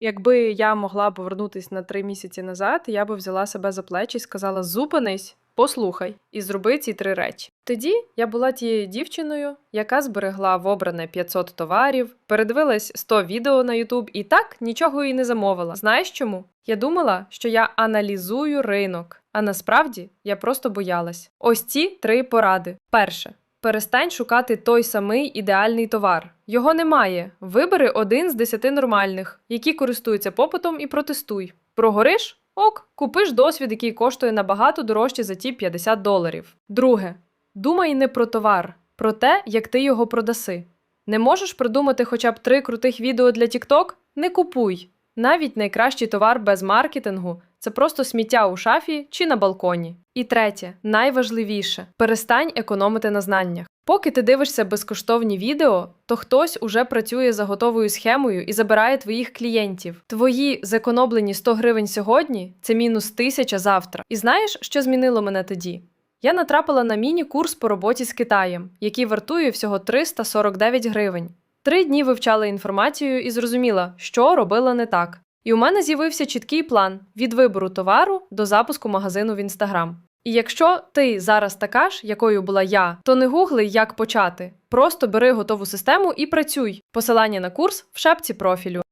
Якби я могла повернутись на три місяці назад, я би взяла себе за плечі і сказала: зупинись, послухай і зроби ці три речі. Тоді я була тією дівчиною, яка зберегла в обране 500 товарів, передивилась 100 відео на YouTube і так нічого і не замовила. Знаєш чому? Я думала, що я аналізую ринок, а насправді я просто боялась. Ось ці три поради. Перше. Перестань шукати той самий ідеальний товар. Його немає. Вибери один з десяти нормальних, які користуються попитом, і протестуй. Прогориш? Ок, купиш досвід, який коштує набагато дорожче за ті 50 доларів. Друге. Думай не про товар, про те, як ти його продаси. Не можеш придумати хоча б три крутих відео для TikTok? Не купуй. Навіть найкращий товар без маркетингу це просто сміття у шафі чи на балконі. І третє, найважливіше перестань економити на знаннях. Поки ти дивишся безкоштовні відео, то хтось уже працює за готовою схемою і забирає твоїх клієнтів. Твої зекономлені 100 гривень сьогодні це мінус 1000 завтра. І знаєш, що змінило мене тоді? Я натрапила на міні-курс по роботі з Китаєм, який вартує всього 349 гривень. Три дні вивчала інформацію і зрозуміла, що робила не так. І у мене з'явився чіткий план від вибору товару до запуску магазину в інстаграм. І якщо ти зараз така ж, якою була я, то не гугли, як почати. Просто бери готову систему і працюй. Посилання на курс в шапці профілю.